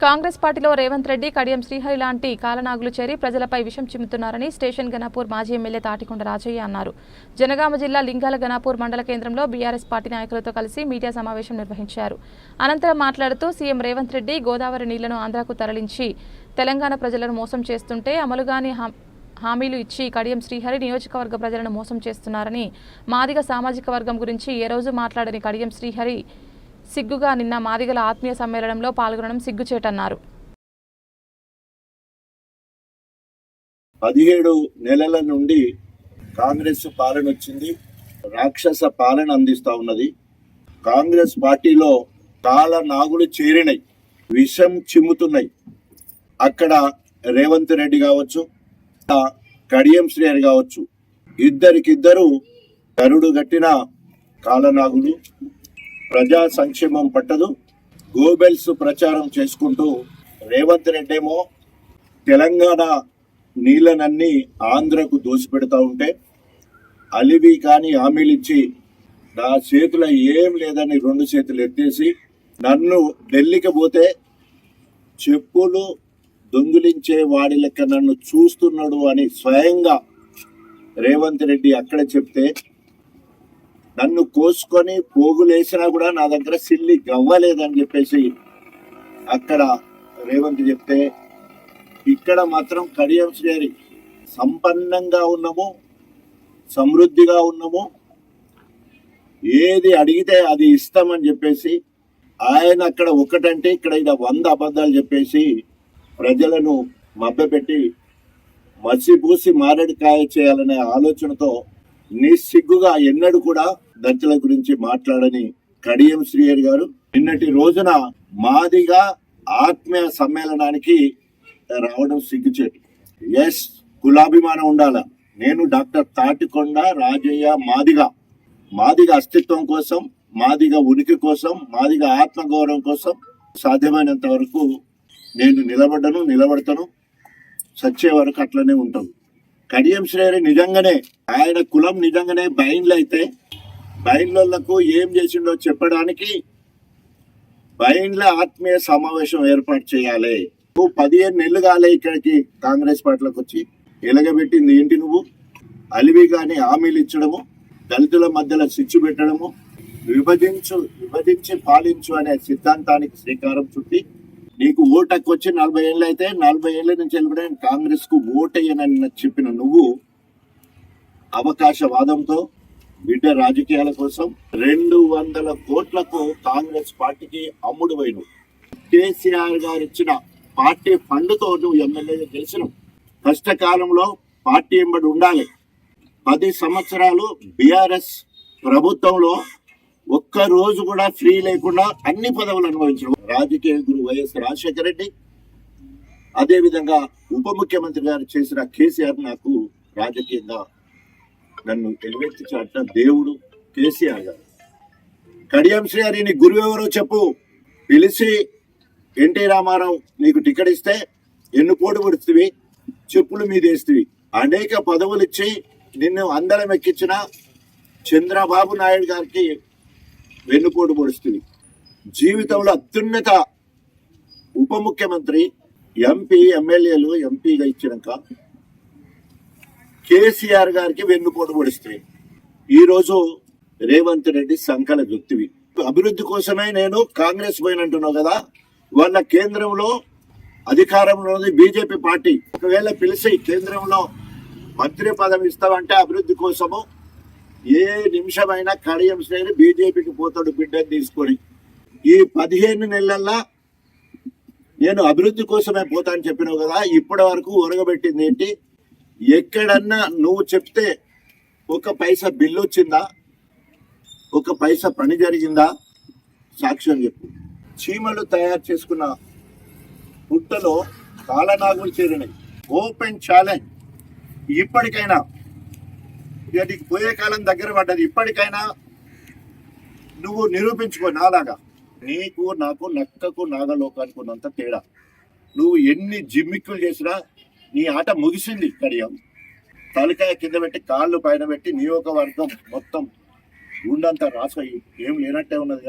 కాంగ్రెస్ పార్టీలో రేవంత్ రెడ్డి కడియం శ్రీహరి లాంటి కాలనాగులు చేరి ప్రజలపై విషం చిమ్ముతున్నారని స్టేషన్ గణపూర్ మాజీ ఎమ్మెల్యే తాటికొండ రాజయ్య అన్నారు. జనగామ జిల్లా లింగాల గనాపూర్ మండల కేంద్రంలో బీఆర్ఎస్ పార్టీ నాయకులతో కలిసి మీడియా సమావేశం నిర్వహించారు. అనంతరం మాట్లాడుతూ సీఎం రేవంత్ రెడ్డి గోదావరి నీళ్ళను ఆంధ్రాకు తరలించి తెలంగాణ ప్రజలను మోసం చేస్తుంటే అమలుగాని హా- హామీలు ఇచ్చి కడియం శ్రీహరి నియోజకవర్గ ప్రజలను మోసం చేస్తున్నారని మాదిగ సామాజిక వర్గం గురించి ఏ రోజు మాట్లాడని కడియం శ్రీహరి సిగ్గుగా నిన్న మాదిగల ఆత్మీయ సమ్మేళనంలో పాల్గొనడం సిగ్గుచేటన్నారు. పదిహేడు నెలల నుండి కాంగ్రెస్ పాలన వచ్చింది. రాక్షస పాలన అందిస్తా ఉన్నది. కాంగ్రెస్ పార్టీలో కాల నాగులు చేరినాయి. విషం చిమ్ముతున్నాయి. అక్కడ రేవంత్ రెడ్డి కావచ్చు కడియం శ్రేయర్ కావచ్చు ఇద్దరికిద్దరు కరుడు గట్టిన కాలనాగులు ప్రజా సంక్షేమం పట్టదు. గోబెల్స్ ప్రచారం చేసుకుంటూ రేవంత్ రెడ్డి ఏమో తెలంగాణ నీళ్ళనన్నీ ఆంధ్రకు దోసిపెడతా ఉంటే అలివి కానీ హామీలు ఇచ్చి నా చేతిలో ఏం లేదని రెండు చేతులు ఎత్తేసి నన్ను ఢిల్లీకి పోతే చెప్పులు దొంగిలించే వాడి లెక్క నన్ను చూస్తున్నాడు అని స్వయంగా రేవంత్ రెడ్డి అక్కడ చెప్తే నన్ను కోసుకొని పోగులేసినా కూడా నా దగ్గర సిల్లి గవ్వలేదని చెప్పేసి అక్కడ రేవంత్ చెప్తే ఇక్కడ మాత్రం కడియం శ్రేణి సంపన్నంగా ఉన్నాము సమృద్ధిగా ఉన్నాము. ఏది అడిగితే అది ఇస్తామని చెప్పేసి ఆయన అక్కడ ఒకటంటే ఇక్కడ ఇలా వంద అబద్ధాలు చెప్పేసి ప్రజలను మభ్యపెట్టి మసిపూసి మారేడుకాయ చేయాలనే ఆలోచనతో నిస్సిగ్గుగా ఎన్నడూ కూడా దళితుల గురించి మాట్లాడని కడియం శ్రీహరి గారు నిన్నటి రోజున మాదిగా ఆత్మీయ సమ్మేళనానికి రావడం సిగ్గుచేటు. ఎస్ కులాభిమానం ఉండాల. నేను డాక్టర్ తాటికొండ రాజయ్య మాదిగా. మాదిగ అస్తిత్వం కోసం మాదిగ ఉనికి కోసం మాదిగ ఆత్మగౌరవం కోసం సాధ్యమైనంత వరకు నేను నిలబడ్డను నిలబడతాను. సచ్చే వరకు అట్లనే ఉంటాను. కడియం శ్రేణి నిజంగానే ఆయన కులం నిజంగానే బయన్లు అయితే బయన్లకు ఏం చేసిండో చెప్పడానికి బయన్ల ఆత్మీయ సమావేశం ఏర్పాటు చేయాలి. నువ్వు పదిహేను నెలలు కాలే ఇక్కడికి కాంగ్రెస్ పార్టీలోకి వచ్చి ఎలగబెట్టింది ఏంటి నువ్వు? అలివి కానీ హామీలు ఇచ్చడము దళితుల మధ్యలో సిచ్చు పెట్టడము విభజించు విభజించి పాలించు అనే సిద్ధాంతానికి శ్రీకారం చుట్టి నీకు ఓటకు వచ్చి నలభై ఏళ్ళు అయితే నలభై ఏళ్ళ నుంచి వెళ్ళి కాంగ్రెస్కు ఓటయ్యనని చెప్పిన నువ్వు అవకాశవాదంతో బిడ్డ రాజకీయాల కోసం రెండు వందల కోట్లకు కాంగ్రెస్ పార్టీకి అమ్ముడు పోయిను కేసీఆర్ గారు ఇచ్చిన పార్టీ ఫండ్తో నువ్వు ఎమ్మెల్యేగా గెలిచినావు. కష్టకాలంలో పార్టీ ఎంబడి ఉండాలి. పది సంవత్సరాలు బీఆర్ఎస్ ప్రభుత్వంలో ఒక్క రోజు కూడా ఫ్రీ లేకుండా అన్ని పదవులు అనుభవించడం. రాజకీయ గురు వైఎస్ రాజశేఖర రెడ్డి అదేవిధంగా ఉప ముఖ్యమంత్రి గారు చేసిన కేసీఆర్ నాకు రాజకీయంగా నన్ను ఎలివెత్తి చాటిన దేవుడు కేసీఆర్ గారు. కడియం శ్రీహరి నీ గురువు ఎవరో చెప్పు. పిలిచి ఎన్టీ రామారావు నీకు టికెట్ ఇస్తే ఎన్ను పోటు పడుతుంది చెప్పులు మీదేస్తుంది. అనేక పదవులు ఇచ్చి నిన్ను అందరం ఎక్కించిన చంద్రబాబు నాయుడు గారికి వెన్నుపోటు పొడుస్తుంది జీవితంలో అత్యున్నత ఉప ముఖ్యమంత్రి ఎంపీ ఎమ్మెల్యేలు ఎంపీగా ఇచ్చినాక కేసీఆర్ గారికి వెన్నుపోటు పొడిస్తుంది ఈరోజు రేవంత్ రెడ్డి సంకల జుత్తివి. అభివృద్ధి కోసమే నేను కాంగ్రెస్ పోయినంటున్నావు కదా వాళ్ళ కేంద్రంలో అధికారంలో ఉంది బీజేపీ పార్టీ. ఒకవేళ పిలిచి కేంద్రంలో మంత్రి పదవి ఇస్తామంటే అభివృద్ధి కోసము ఏ నిమిషమైనా కడియం శ్రేణి బీజేపీకి పోతాడు బిడ్డని తీసుకొని. ఈ పదిహేను నెలల్లో నేను అభివృద్ధి కోసమే పోతా అని చెప్పినావు కదా ఇప్పటి వరకు ఒరగబెట్టింది ఏంటి? ఎక్కడన్నా నువ్వు చెప్తే ఒక పైసా బిల్లు వచ్చిందా? ఒక పైసా పని జరిగిందా? సాక్ష్యం చెప్పు. చీమలు తయారు చేసుకున్న పుట్టలో కాలనాగులు చేరినాయి. ఓపెన్ ఛాలెంజ్ ఇప్పటికైనా నీకు పోయే కాలం దగ్గర పడ్డది. ఇప్పటికైనా నువ్వు నిరూపించుకో నాలాగా. నీకు నాకు నక్కకు నాగలోకానికి ఉన్నంత తేడా. నువ్వు ఎన్ని జిమ్మిక్కులు చేసినా నీ ఆట ముగిసింది కడియం. తలకాయ కింద పెట్టి కాళ్ళు పైన పెట్టి నియోగవర్గం మొత్తం గుండంతా రాసోయి ఏం లేనట్టే ఉన్నది.